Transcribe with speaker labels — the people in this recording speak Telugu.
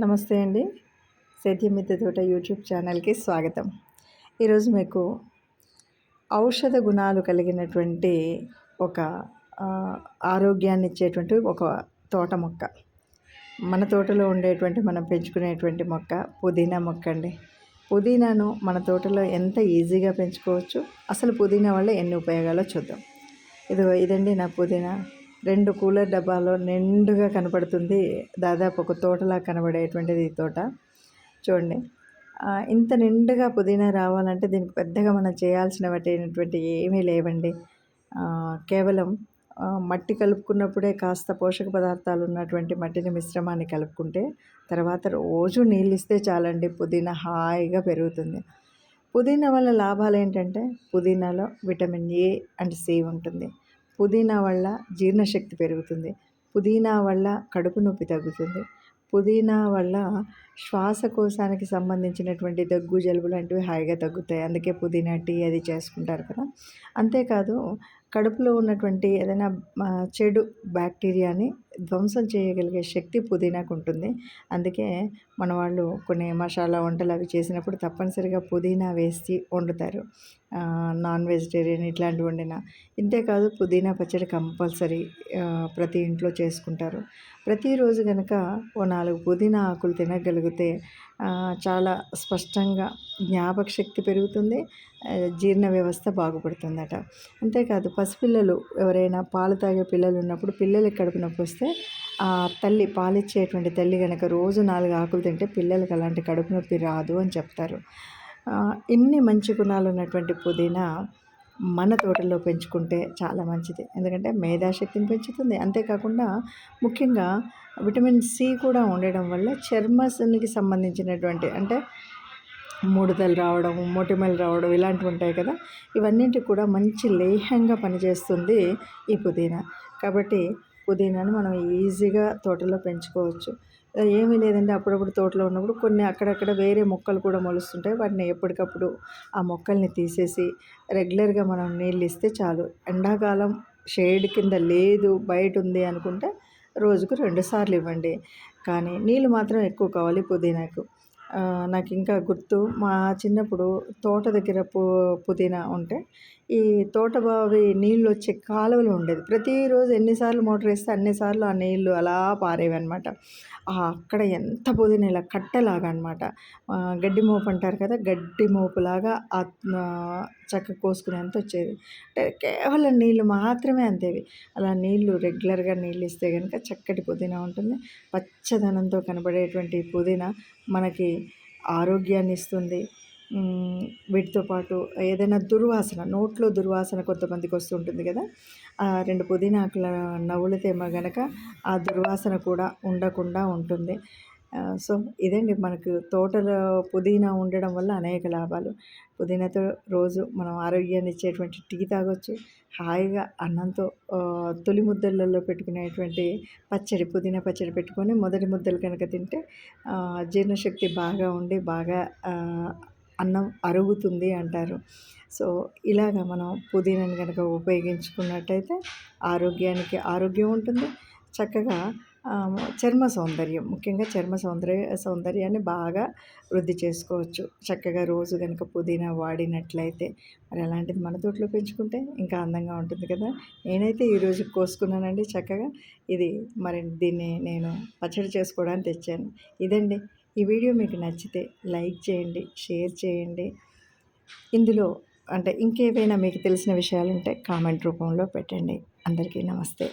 Speaker 1: నమస్తే అండి. సేద్యమిద్ద తోట యూట్యూబ్ ఛానల్కి స్వాగతం. ఈరోజు మీకు ఔషధ గుణాలు కలిగినటువంటి ఒక ఆరోగ్యాన్ని ఇచ్చేటువంటి ఒక తోట మొక్క. మన తోటలో ఉండేటువంటి మనం పెంచుకునేటువంటి మొక్క పుదీనా మొక్క అండి. పుదీనాను మన తోటలో ఎంత ఈజీగా పెంచుకోవచ్చు? అసలు పుదీనా వల్ల ఎన్ని ఉపయోగాలో చూద్దాం. ఇది ఇదండి నా పుదీనా. రెండు కూలర్ డబ్బాలో నిండుగా కనపడుతుంది. దాదాపు ఒక తోటలా కనబడేటువంటిది ఈ తోట. చూడండి. ఇంత నిండుగా పుదీనా రావాలంటే దీనికి పెద్దగా మనం చేయాల్సినటువంటి ఏమీ లేవండి. కేవలం మట్టి కలుపుకున్నప్పుడే కాస్త పోషక పదార్థాలు ఉన్నటువంటి మట్టిని మిశ్రమాన్ని కలుపుకుంటే తర్వాత రోజు నీళ్ళు ఇస్తే చాలండి పుదీనా హాయిగా పెరుగుతుంది. పుదీనా వల్ల లాభాలు ఏంటంటే పుదీనాలో విటమిన్ ఏ అండ్ సి ఉంటుంది. పుదీనా వల్ల జీర్ణశక్తి పెరుగుతుంది. పుదీనా వల్ల కడుపు నొప్పి తగ్గుతుంది. పుదీనా వల్ల శ్వాసకోశానికి సంబంధించినటువంటి దగ్గు జలుబు లాంటివి హాయిగా తగ్గుతాయి. అందుకే పుదీనా టీ అది చేసుకుంటారు కదా. అంతేకాదు కడుపులో ఉన్నటువంటి ఏదైనా చెడు బ్యాక్టీరియాని ధ్వంసం చేయగలిగే శక్తి పుదీనాకు ఉంటుంది అందుకే మన వాళ్ళు కొన్ని మసాలా వంటలు అవి చేసినప్పుడు తప్పనిసరిగా పుదీనా వేసి వండుతారు. నాన్ వెజిటేరియన్ ఇట్లాంటివి వండిన. ఇంతేకాదు పుదీనా పచ్చడి కంపల్సరీ ప్రతి ఇంట్లో చేసుకుంటారు. ప్రతిరోజు కనుక ఓ నాలుగు పుదీనా ఆకులు తినగలిగితే చాలా స్పష్టంగా జ్ఞాపక శక్తి పెరుగుతుంది. జీర్ణ వ్యవస్థ బాగుపడుతుందట. అంతేకాదు పసిపిల్లలు ఎవరైనా పాలు తాగే పిల్లలు ఉన్నప్పుడు పిల్లలకి కడుపు నొప్పి వస్తే ఆ తల్లి పాలిచ్చేటువంటి తల్లి కనుక రోజు నాలుగు ఆకులు తింటే పిల్లలకి అలాంటి కడుపు నొప్పి రాదు అని చెప్తారు. ఇన్ని మంచి గుణాలు ఉన్నటువంటి పుదీనా మన తోటలో పెంచుకుంటే చాలా మంచిది. ఎందుకంటే మేధాశక్తిని పెంచుతుంది. అంతేకాకుండా ముఖ్యంగా విటమిన్ సి కూడా ఉండడం వల్ల చర్మానికి సంబంధించినటువంటి అంటే ముడతలు రావడం మొటిమలు రావడం ఇలాంటివి ఉంటాయి కదా. ఇవన్నింటికి కూడా మంచి లేహ్యంగా పనిచేస్తుంది ఈ పుదీనా. కాబట్టి పుదీనాను మనం ఈజీగా తోటలో పెంచుకోవచ్చు. ఏమీ లేదంటే అప్పుడప్పుడు తోటలో ఉన్నప్పుడు కొన్ని అక్కడక్కడ వేరే మొక్కలు కూడా మొలుస్తుంటాయి. వాటిని ఎప్పటికప్పుడు ఆ మొక్కల్ని తీసేసి రెగ్యులర్గా మనం నీళ్ళు ఇస్తే చాలు. ఎండాకాలం షేడ్ కింద లేదు బయట ఉంది అనుకుంటే రోజుకు రెండు సార్లు ఇవ్వండి. కానీ నీళ్ళు మాత్రం ఎక్కువ కావాలి పుదీనాకు. నాకు ఇంకా గుర్తు మా చిన్నప్పుడు తోట దగ్గర పు పుదీనా ఉంటే ఈ తోటబావి నీళ్ళు వచ్చే కాలువలు ఉండేది. ప్రతిరోజు ఎన్నిసార్లు మోటార్ వేస్తే అన్నిసార్లు ఆ నీళ్ళు అలా పారేవి అనమాట అక్కడ ఎంత పుదీనా ఇలా కట్టలాగా అనమాట గడ్డి మోపు అంటారు కదా గడ్డి మోపులాగా చక్క కోసుకునేంత వచ్చేది. అంటే కేవలం నీళ్ళు మాత్రమే అంతేవి. అలా నీళ్ళు రెగ్యులర్గా నీళ్ళు ఇస్తే కనుక చక్కటి పుదీనా ఉంటుంది. పచ్చదనంతో కనబడేటువంటి పుదీనా మనకి ఆరోగ్యాన్ని ఇస్తుంది వీటితో పాటు ఏదైనా దుర్వాసన నోట్లో దుర్వాసన కొంతమందికి వస్తుంటుంది కదా ఆ రెండు పుదీనాకుల నవ్వులతేమ గనక ఆ దుర్వాసన కూడా ఉండకుండా ఉంటుంది. సో ఇదండి మనకు తోటలో పుదీనా ఉండడం వల్ల అనేక లాభాలు. పుదీనాతో రోజు మనం ఆరోగ్యాన్ని ఇచ్చేటువంటి టీ తాగొచ్చు హాయిగా అన్నంతో తొలి ముద్దలలో పెట్టుకునేటువంటి పచ్చడి పుదీనా పచ్చడి పెట్టుకొని మొదటి ముద్దలు కనుక తింటే జీర్ణశక్తి బాగా ఉండి బాగా అన్నం అరుగుతుంది అంటారు. సో ఇలాగ మనం పుదీనాని కనుక ఉపయోగించుకున్నట్టయితే ఆరోగ్యానికి ఆరోగ్యం ఉంటుంది. చక్కగా చర్మ సౌందర్యం ముఖ్యంగా చర్మ సౌందర్య సౌందర్యాన్ని బాగా వృద్ధి చేసుకోవచ్చు. చక్కగా రోజు కనుక పుదీనా వాడినట్లయితే మరి అలాంటిది మన తోటలో పెంచుకుంటే ఇంకా అందంగా ఉంటుంది కదా. నేనైతే ఈరోజు కోసుకున్నానండి చక్కగా. ఇది మరి దీన్ని నేను పచ్చడి చేసుకోవడానికి తెచ్చాను. ఇదండి ఈ వీడియో మీకు నచ్చితే లైక్ చేయండి షేర్ చేయండి. ఇందులో అంటే ఇంకేవైనా మీకు తెలిసిన విషయాలు ఉంటే కామెంట్ రూపంలో పెట్టండి. అందరికీ నమస్తే.